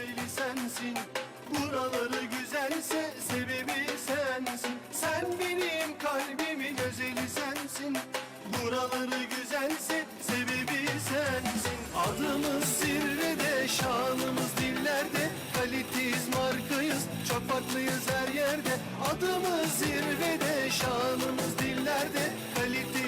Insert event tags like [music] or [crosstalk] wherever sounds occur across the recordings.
güzeli sensin. Buraları güzelse sebebi sensin. Sen benim kalbimin özeli sensin. Buraları güzelse sebebi sensin. Adımız zirvede, şanımız dillerde. Kaliteyiz, markayız, çok farklıyız her yerde. Adımız zirvede, şanımız dillerde. Kaliteyiz,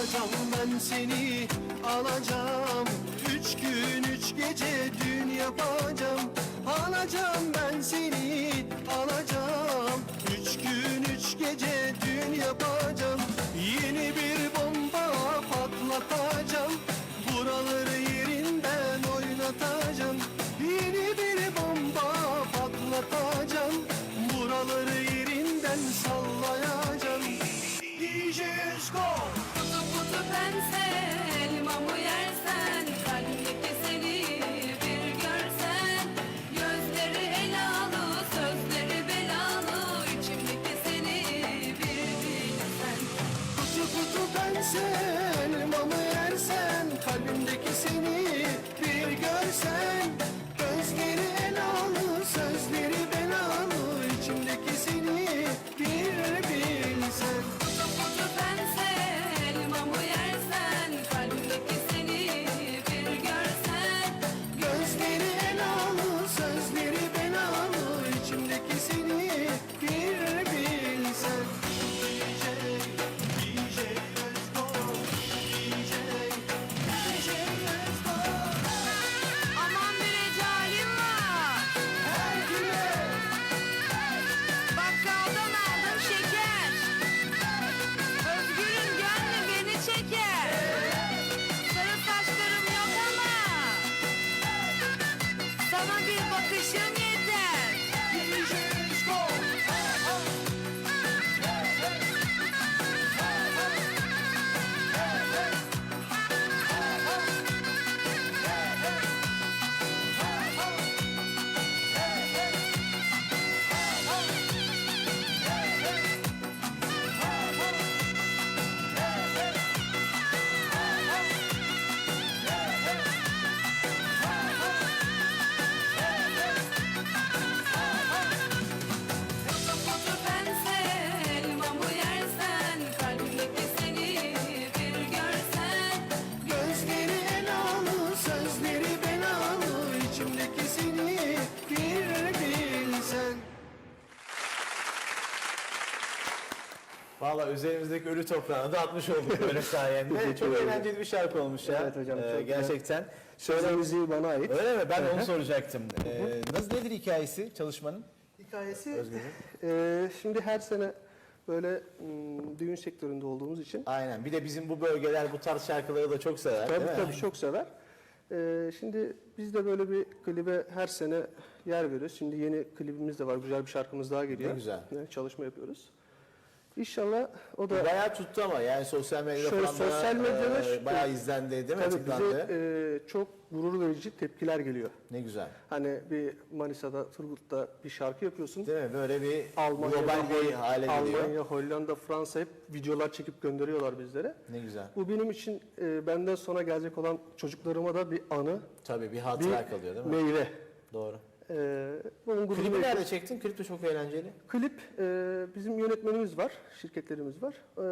Alacağım ben seni alacağım. Üç gün üç gece düğün yapacağım. Alacağım ben seni alacağım. Üç gün üç gece düğün yapacağım Sana bir bakışım Valla üzerimizdeki ölü toprağını da atmış olduk [laughs] böyle sayende. Çok eğlenceli bir şarkı olmuş ya. Evet hocam, Ee, gerçekten. Söz Şöyle müziği bana ait. Öyle mi? Ben onu soracaktım. Ee, nasıl nedir hikayesi çalışmanın? Hikayesi e, şimdi her sene böyle m, düğün sektöründe olduğumuz için Aynen. Bir de bizim bu bölgeler bu tarz şarkıları da çok sever. tabii değil mi? tabii çok sever. E, şimdi biz de böyle bir klibe her sene yer veriyoruz. Şimdi yeni klibimiz de var. Güzel bir şarkımız daha geliyor. Ne güzel. Evet, çalışma yapıyoruz. İnşallah o da Bayağı tuttu ama yani sosyal medyada Şöyle falan sosyal medyada e, bayağı izlendi değil mi? tabii Tıklandı. bize e, çok gurur verici tepkiler geliyor. Ne güzel. Hani bir Manisa'da, Turgut'ta bir şarkı yapıyorsun. Değil mi? Böyle bir Almanya, global bir hale geliyor. Almanya, Hollanda, Fransa hep videolar çekip gönderiyorlar bizlere. Ne güzel. Bu benim için e, benden sonra gelecek olan çocuklarıma da bir anı, Tabii bir bir hatıra kalıyor değil mi? meyve. Doğru. Ee, bunun Klibi nerede çektin? Klip de çok eğlenceli. Klip e, bizim yönetmenimiz var, şirketlerimiz var. E,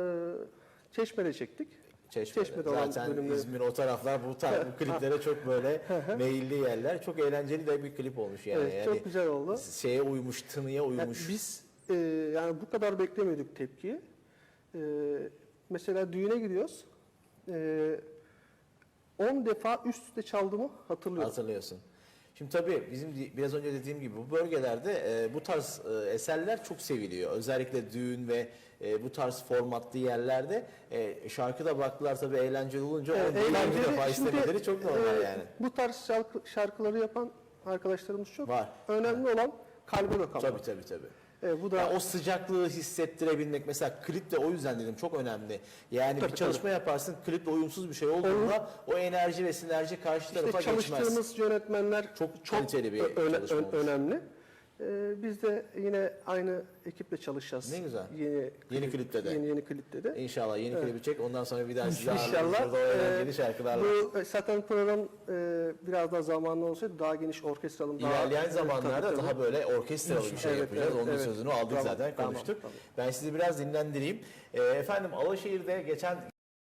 Çeşme'de çektik. Çeşme'de. Çeşme'de olan Zaten bölümleri. İzmir o taraflar bu, tar- bu [laughs] kliplere çok böyle meyilli yerler. Çok eğlenceli de bir klip olmuş yani. evet, yani çok güzel oldu. Şeye uymuş, tınıya Yani uymuş. biz e, yani bu kadar beklemiyorduk tepkiyi. E, mesela düğüne gidiyoruz. E, 10 defa üst üste çaldığımı hatırlıyorum. Hatırlıyorsun. Şimdi tabii bizim biraz önce dediğim gibi bu bölgelerde e, bu tarz e, eserler çok seviliyor. Özellikle düğün ve e, bu tarz formatlı yerlerde e, şarkı da baktılar tabii eğlenceli olunca Evet, eğlenceli. defa istemeleri çok normal e, yani. Bu tarz şarkı, şarkıları yapan arkadaşlarımız çok. Var. Önemli olan kalbe dokunmak. Tabii tabii tabii. E, bu da Ya o sıcaklığı hissettirebilmek mesela klip de o yüzden dedim çok önemli. Yani Tabii, bir çalışma yaparsın kliple uyumsuz bir şey olduğunda o enerji ve sinerji karşı tarafa işte geçmez. çalıştığımız yönetmenler Çok kaliteli bir ö- öne- olmuş. önemli. E, biz de yine aynı ekiple çalışacağız. Ne güzel. Yeni, Yeni klipte de. Yeni yeni klipte de. İnşallah yeni Evet. klibi çek ondan sonra bir daha ağırlarız İnşallah. burada o eğlenceli e, şarkılarla. bu e, zaten program e, biraz daha zamanlı olsaydı daha geniş orkestralı daha İlerleyen zamanlarda tabii, daha böyle orkestralı bir şey Evet, yapacağız. evet, Onun evet. sözünü aldık Tamam, zaten tamam, konuştuk. tamam. Ben sizi biraz dinlendireyim. E, efendim Alaşehir'de geçen